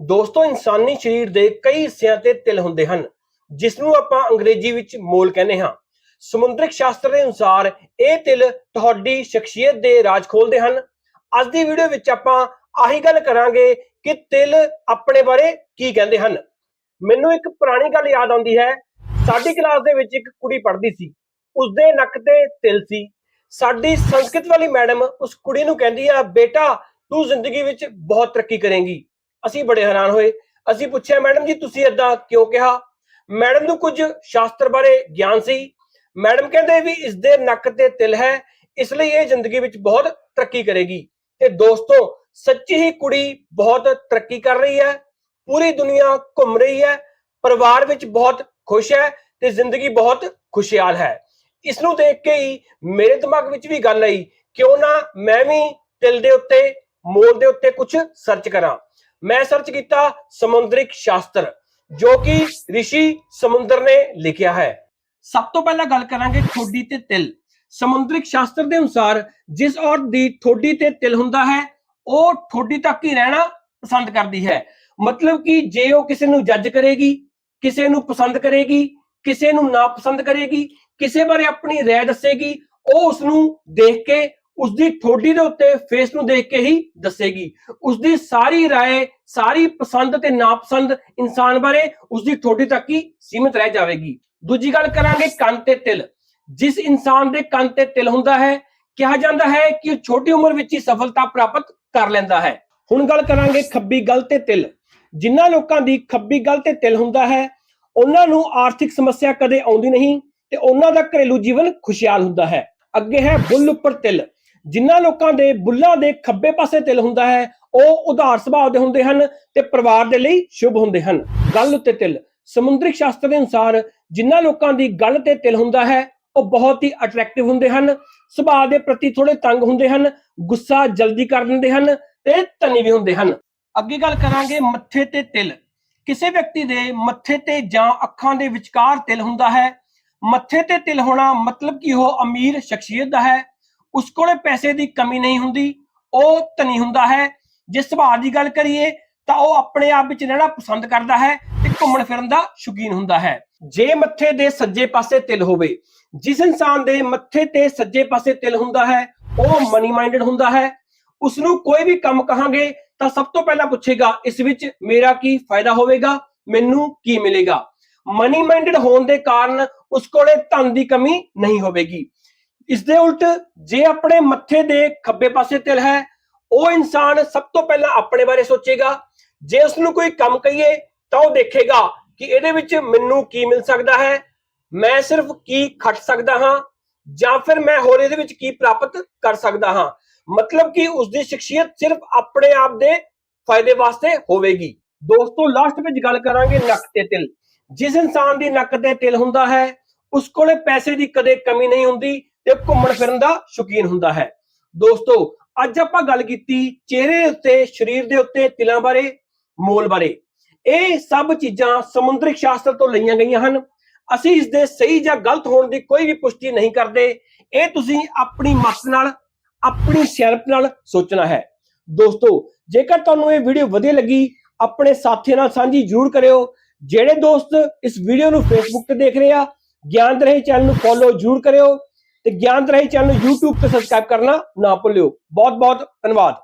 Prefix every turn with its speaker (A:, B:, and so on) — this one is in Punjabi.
A: ਦੋਸਤੋ, ਇਨਸਾਨੀ ਸਰੀਰ ਦੇ ਕਈ ਹਿੱਸਿਆਂ ਤੇ ਤਿਲ ਹੁੰਦੇ ਹਨ ਜਿਸ ਨੂੰ ਆਪਾਂ ਅੰਗਰੇਜ਼ੀ ਵਿੱਚ ਮੋਲ ਕਹਿੰਦੇ ਹਾਂ। ਸਮੁੰਦਰਕ ਸ਼ਾਸਤਰ ਦੇ ਅਨੁਸਾਰ ਇਹ ਤਿਲ ਤੁਹਾਡੀ ਸ਼ਖਸੀਅਤ ਦੇ ਰਾਜ ਖੋਲਦੇ ਹਨ। ਅੱਜ ਦੀ ਵੀਡੀਓ ਵਿੱਚ ਆਪਾਂ ਆਹੀ ਗੱਲ ਕਰਾਂਗੇ ਕਿ ਤਿਲ ਆਪਣੇ ਬਾਰੇ ਕੀ ਕਹਿੰਦੇ ਹਨ। ਮੈਨੂੰ ਇੱਕ ਪੁਰਾਣੀ ਗੱਲ ਯਾਦ ਆਉਂਦੀ ਹੈ। ਸਾਡੀ ਕਲਾਸ ਦੇ ਵਿੱਚ ਇੱਕ ਕੁੜੀ ਪੜ੍ਹਦੀ ਸੀ। ਉਸਦੇ ਨੱਕ ਤੇ ਤਿਲ ਸੀ। ਸਾਡੀ ਸੰਸਕ੍ਰਿਤ ਵਾਲੀ ਮੈਡਮ ਉਸ ਕੁੜੀ ਨੂੰ ਕਹਿੰਦੀ ਆ, ਬੇਟਾ, ਤੂੰ ਜ਼ਿੰਦਗੀ ਵਿੱਚ ਬਹੁਤ ਤਰੱਕੀ ਕਰੇਂਗੀ। ਅਸੀਂ ਬੜੇ ਹੈਰਾਨ ਹੋਏ। ਅਸੀਂ ਪੁੱਛਿਆ, ਮੈਡਮ ਜੀ, ਤੁਸੀਂ ਇਦਾਂ ਕਿਉਂ ਕਿਹਾ? ਮੈਡਮ ਨੂੰ ਕੁਝ ਸ਼ਾਸਤਰ ਬਾਰੇ ਗਿਆਨ ਸੀ। ਮੈਡਮ ਕਹਿੰਦੇ ਵੀ ਇਸ ਦੇ ਨੱਕ ਤੇ ਤਿਲ ਹੈ, ਇਸ ਲਈ ਇਹ ਜ਼ਿੰਦਗੀ ਵਿੱਚ ਬਹੁਤ ਤਰੱਕੀ ਕਰੇਗੀ। ਤੇ ਦੋਸਤੋ, ਸੱਚੀ ਹੀ ਕੁੜੀ ਬਹੁਤ ਤਰੱਕੀ ਕਰ ਰਹੀ ਹੈ। ਪੂਰੀ ਦੁਨੀਆ ਘੁੰਮ ਰਹੀ ਹੈ। ਪਰਿਵਾਰ ਵਿੱਚ ਬਹੁਤ ਖੁਸ਼ ਹੈ ਤੇ ਜ਼ਿੰਦਗੀ ਬਹੁਤ ਖੁਸ਼ਹਾਲ ਹੈ। ਇਸ ਨੂੰ ਦੇਖ ਕੇ ਹੀ ਮੇਰੇ ਦਿਮਾਗ ਵਿੱਚ ਵੀ ਗੱਲ ਆਈ, ਕਿਉਂ ਨਾ ਮੈਂ ਵੀ ਤਿਲ ਦੇ ਉੱਤੇ, ਮੋਰ ਦੇ ਉੱਤੇ ਕੁਝ ਸਰਚ ਕਰਾਂ? ਮੈਂ ਸਰਚ ਕੀਤਾ ਸਮੁੰਦਰਿਕ ਸ਼ਾਸਤਰ, ਜੋ ਕਿ ਰਿਸ਼ੀ ਸਮੁੰਦਰ ਨੇ ਲਿਖਿਆ ਹੈ। ਸਭ ਤੋਂ ਪਹਿਲਾਂ ਗੱਲ ਕਰਾਂਗੇ ਠੋਡੀ ਤੇ ਤਿਲ। ਸਮੁੰਦਰਿਕ ਸ਼ਾਸਤਰ ਦੇ ਅਨੁਸਾਰ ਜਿਸ ਔਰਤ ਦੀ ਠੋਡੀ ਤੇ ਤਿਲ ਹੁੰਦਾ ਹੈ, ਉਹ ਠੋਡੀ ਤੱਕ ਹੀ ਰਹਿਣਾ ਪਸੰਦ ਕਰਦੀ ਹੈ। ਮਤਲਬ ਕਿ ਜੇ ਉਹ ਕਿਸੇ ਨੂੰ ਜੱਜ ਕਰੇਗੀ, ਕਿਸੇ ਨੂੰ ਪਸੰਦ ਕਰੇਗੀ, ਕਿਸੇ ਨੂੰ ਨਾ ਪਸੰਦ ਕਰੇਗੀ, ਕਿਸੇ ਬਾਰੇ ਆਪਣੀ ਰਾਏ ਦੱਸੇਗੀ, ਉਹ ਉਸ ਨੂੰ ਦੇਖ ਕੇ ਉਸ ਦੀ ਠੋਡੀ ਦੇ ਉੱਤੇ ਫੇਸ ਨੂੰ ਦੇਖ ਕੇ ਹੀ ਦੱਸੇਗੀ। ਉਸ ਦੀ ਸਾਰੀ ਰਾਏ, ਸਾਰੀ ਪਸੰਦ ਤੇ ਨਾਪਸੰਦ ਇਨਸਾਨ ਬਾਰੇ ਉਸ ਦੀ ਠੋਡੀ ਤੱਕ ਹੀ ਸੀਮਿਤ ਰਹਿ ਜਾਵੇਗੀ। ਦੂਜੀ ਗੱਲ ਕਰਾਂਗੇ ਕੰਨ ਤੇ ਤਿਲ। ਜਿਸ ਇਨਸਾਨ ਦੇ ਕੰਨ ਤੇ ਤਿਲ ਹੁੰਦਾ ਹੈ, ਕਿਹਾ ਜਾਂਦਾ ਹੈ ਕਿ ਉਹ ਛੋਟੀ ਉਮਰ ਵਿੱਚ ਹੀ ਸਫਲਤਾ ਪ੍ਰਾਪਤ ਕਰ ਲੈਂਦਾ ਹੈ। ਹੁਣ ਗੱਲ ਕਰਾਂਗੇ ਖੱਬੀ ਗਲ ਤੇ ਤਿਲ। ਜਿਨ੍ਹਾਂ ਲੋਕਾਂ ਦੀ ਖੱਬੀ ਗਲ ਤੇ ਤਿਲ ਹੁੰਦਾ ਹੈ, ਉਹਨਾਂ ਨੂੰ ਆਰਥਿਕ ਸਮੱਸਿਆ ਕਦੇ ਆਉਂਦੀ ਨਹੀਂ ਤੇ ਉਹਨਾਂ ਦਾ ਘਰੇਲੂ ਜੀਵਨ ਖੁਸ਼ਹਾਲ ਹੁੰਦਾ ਹੈ। ਅੱਗੇ ਹੈ ਬੁੱਲ ਉੱਪਰ ਤਿਲ। ਜਿਨ੍ਹਾਂ ਲੋਕਾਂ ਦੇ ਬੁੱਲਾਂ ਦੇ ਖੱਬੇ ਪਾਸੇ ਤਿਲ ਹੁੰਦਾ ਹੈ, ਉਹ ਉਧਾਰ ਸੁਭਾਅ ਦੇ ਹੁੰਦੇ ਹਨ ਤੇ ਪਰਿਵਾਰ ਦੇ ਲਈ ਸ਼ੁਭ ਹੁੰਦੇ ਹਨ। ਗੱਲ ਉੱਤੇ ਤਿਲ। ਸਮੁੰਦਰਿਕ ਸ਼ਾਸਤਰ ਦੇ ਅਨੁਸਾਰ ਜਿਨ੍ਹਾਂ ਲੋਕਾਂ ਦੀ ਗੱਲ ਤੇ ਤਿਲ ਹੁੰਦਾ ਹੈ, ਉਹ ਬਹੁਤ ਹੀ ਅਟਰੈਕਟਿਵ ਹੁੰਦੇ ਹਨ, ਸੁਭਾਅ ਦੇ ਪ੍ਰਤੀ ਥੋੜੇ ਤੰਗ ਹੁੰਦੇ ਹਨ, ਗੁੱਸਾ ਜਲਦੀ ਕਰ ਦਿੰਦੇ ਹਨ ਤੇ ਧਨੀ ਵੀ ਹੁੰਦੇ ਹਨ। ਅੱਗੇ ਗੱਲ ਕਰਾਂਗੇ ਮੱਥੇ ਤੇ ਤਿਲ। ਕਿਸੇ ਵਿਅਕਤੀ ਦੇ ਮੱਥੇ ਤੇ ਜਾਂ ਅੱਖਾਂ ਦੇ ਵਿਚਕਾਰ ਤਿਲ ਹੁੰਦਾ ਹੈ। ਮੱਥੇ ਤੇ ਤਿਲ ਹੋਣਾ ਮਤਲਬ ਕਿ ਉਹ ਅਮੀਰ ਸ਼ਖਸੀਅਤ ਦਾ ਹੈ। ਉਸ ਕੋਲੇ ਪੈਸੇ ਦੀ ਕਮੀ ਨਹੀਂ ਹੁੰਦੀ, ਉਹ ਧਨੀ ਹੁੰਦਾ ਹੈ। ਜੇ ਸੁਭਾਅ ਦੀ ਗੱਲ ਕਰੀਏ, ਤਾਂ ਉਹ ਆਪਣੇ ਆਪ ਵਿੱਚ ਰਹਿਣਾ ਪਸੰਦ ਕਰਦਾ ਹੈ ਤੇ ਘੁੰਮਣ ਫਿਰਨ ਦਾ ਸ਼ੌਕੀਨ ਹੁੰਦਾ ਹੈ। ਜੇ ਮੱਥੇ ਦੇ ਸੱਜੇ ਪਾਸੇ ਤਿਲ ਹੋਵੇ, ਜਿਸ ਇਨਸਾਨ ਦੇ ਮੱਥੇ ਤੇ ਸੱਜੇ ਪਾਸੇ ਤਿਲ ਹੁੰਦਾ ਹੈ, ਉਹ ਮਨੀ ਮਾਈਂਡਡ ਹੁੰਦਾ ਹੈ। ਉਸ ਨੂੰ ਕੋਈ ਵੀ ਕੰਮ ਕਹਾਂਗੇ, ਤਾਂ ਸਭ ਤੋਂ ਪਹਿਲਾਂ ਪੁੱਛੇਗਾ, ਇਸ ਵਿੱਚ ਮੇਰਾ ਕੀ ਫਾਇਦਾ ਹੋਵੇਗਾ, ਮੈਨੂੰ ਕੀ ਮਿਲੇਗਾ? ਮਨੀ ਮਾਈਂਡਡ ਹੋਣ ਦੇ ਕਾਰਨ ਉਸ ਕੋਲੇ ਧਨ ਦੀ ਕਮੀ ਨਹੀਂ ਹੋਵੇਗੀ। ਇਸ ਦੇ ਉਲਟ, ਜੇ ਆਪਣੇ ਮੱਥੇ ਦੇ ਖੱਬੇ ਪਾਸੇ ਤਿਲ ਹੈ, ਉਹ ਇਨਸਾਨ ਸਭ ਤੋਂ ਪਹਿਲਾਂ ਆਪਣੇ ਬਾਰੇ ਸੋਚੇਗਾ। ਜੇ ਉਸ ਨੂੰ ਕੋਈ ਕੰਮ ਕਹੀਏ, ਤਾਂ ਉਹ ਦੇਖੇਗਾ ਕਿ ਇਹਦੇ ਵਿੱਚ ਮੈਨੂੰ ਕੀ ਮਿਲ ਸਕਦਾ ਹੈ, ਮੈਂ ਸਿਰਫ ਕੀ ਖੱਟ ਸਕਦਾ ਹਾਂ, ਜਾਂ ਫਿਰ ਮੈਂ ਹੋਰ ਇਹਦੇ ਵਿੱਚ ਕੀ ਪ੍ਰਾਪਤ ਕਰ ਸਕਦਾ ਹਾਂ। ਮਤਲਬ ਕਿ ਉਸ ਦੀ ਸ਼ਖਸੀਅਤ ਸਿਰਫ ਆਪਣੇ ਆਪ ਦੇ ਫਾਇਦੇ ਵਾਸਤੇ ਹੋਵੇਗੀ। ਦੋਸਤੋ ਲਾਸਟ ਵਿੱਚ ਗੱਲ ਕਰਾਂਗੇ ਨੱਕ ਤੇ ਤਿਲ। ਜਿਸ ਇਨਸਾਨ ਦੀ ਨੱਕ ਤੇ ਤਿਲ ਹੁੰਦਾ ਹੈ, ਉਸ ਕੋਲੇ ਪੈਸੇ ਦੀ ਕਦੇ ਕਮੀ ਨਹੀਂ ਹੁੰਦੀ ਤੇ ਘੁੰਮਣ ਫਿਰਨ ਦਾ ਸ਼ੌਕੀਨ ਹੁੰਦਾ ਹੈ। ਦੋਸਤੋ, ਅੱਜ ਆਪਾਂ ਗੱਲ ਕੀਤੀ ਚਿਹਰੇ ਉੱਤੇ, ਸਰੀਰ ਦੇ ਉੱਤੇ, ਤਿਲਾਂ ਬਾਰੇ, ਮੋਲ ਬਾਰੇ। ਇਹ ਸਭ ਚੀਜ਼ਾਂ ਸਮੁੰਦਰਿਕ ਸ਼ਾਸਤਰ ਤੋਂ ਲਈਆਂ ਗਈਆਂ ਹਨ। ਅਸੀਂ ਇਸ ਦੇ ਸਹੀ ਜਾਂ ਗਲਤ ਹੋਣ ਦੀ ਕੋਈ ਵੀ ਪੁਸ਼ਟੀ ਨਹੀਂ ਕਰਦੇ। ਇਹ ਤੁਸੀਂ ਆਪਣੀ ਮਤ ਨਾਲ, ਆਪਣੀ ਸਿਆਣਪ ਨਾਲ ਸੋਚਣਾ ਹੈ। ਦੋਸਤੋ, ਜੇਕਰ ਤੁਹਾਨੂੰ ਇਹ ਵੀਡੀਓ ਵਧੀਆ ਲੱਗੀ, ਆਪਣੇ ਸਾਥੀਆਂ ਨਾਲ ਸਾਂਝੀ ਜ਼ਰੂਰ ਕਰਿਓ। ਜਿਹੜੇ ਦੋਸਤ ਇਸ ਵੀਡੀਓ ਨੂੰ ਫੇਸਬੁੱਕ ਤੇ ਦੇਖ ਰਹੇ ਆ, ਗਿਆਨ ਰਹੀ ਚੈਨਲ ਨੂੰ ਫੋਲੋ ਜ਼ਰੂਰ ਕਰਿਓ। ਤੇ ਗਿਆਨ ਰਹੀ ਚੈਨਲ ਨੂੰ YouTube ਤੇ ਸਬਸਕ੍ਰਾਈਬ ਕਰਨਾ ਨਾ ਭੁੱਲਿਓ। ਬਹੁਤ ਬਹੁਤ ਧੰਨਵਾਦ।